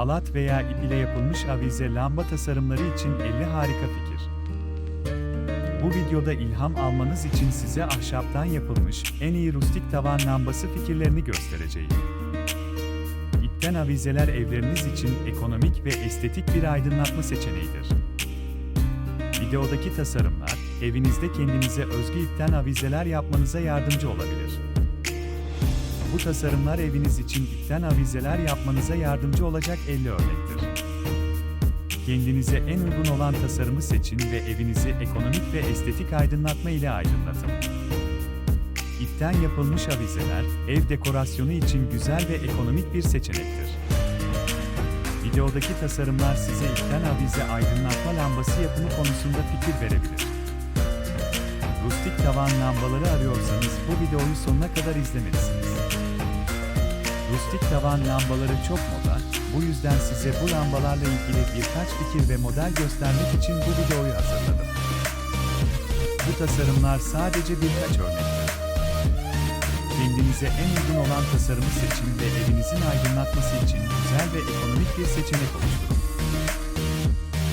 Halat veya ip ile yapılmış avize lamba tasarımları için 50 harika fikir. Bu videoda ilham almanız için size ahşaptan yapılmış en iyi rustik tavan lambası fikirlerini göstereceğim. İpten avizeler evleriniz için ekonomik ve estetik bir aydınlatma seçeneğidir. Videodaki tasarımlar, evinizde kendinize özgü ipten avizeler yapmanıza yardımcı olabilir. Bu tasarımlar eviniz için ipten avizeler yapmanıza yardımcı olacak 50 örnektir. Kendinize en uygun olan tasarımı seçin ve evinizi ekonomik ve estetik aydınlatma ile aydınlatın. İpten yapılmış avizeler, ev dekorasyonu için güzel ve ekonomik bir seçenektir. Videodaki tasarımlar size ipten avize aydınlatma lambası yapımı konusunda fikir verebilir. Rustik tavan lambaları arıyorsanız bu videoyu sonuna kadar izlemelisiniz. Rustik tavan lambaları çok moda, bu yüzden size bu lambalarla ilgili birkaç fikir ve model göstermek için bu videoyu hazırladım. Bu tasarımlar sadece birkaç örnektir. Kendinize en uygun olan tasarımı seçin ve evinizin aydınlatması için güzel ve ekonomik bir seçenek oluşturun.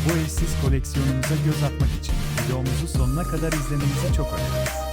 Bu eşsiz koleksiyonumuza göz atmak için videomuzu sonuna kadar izlemenizi çok öneririz.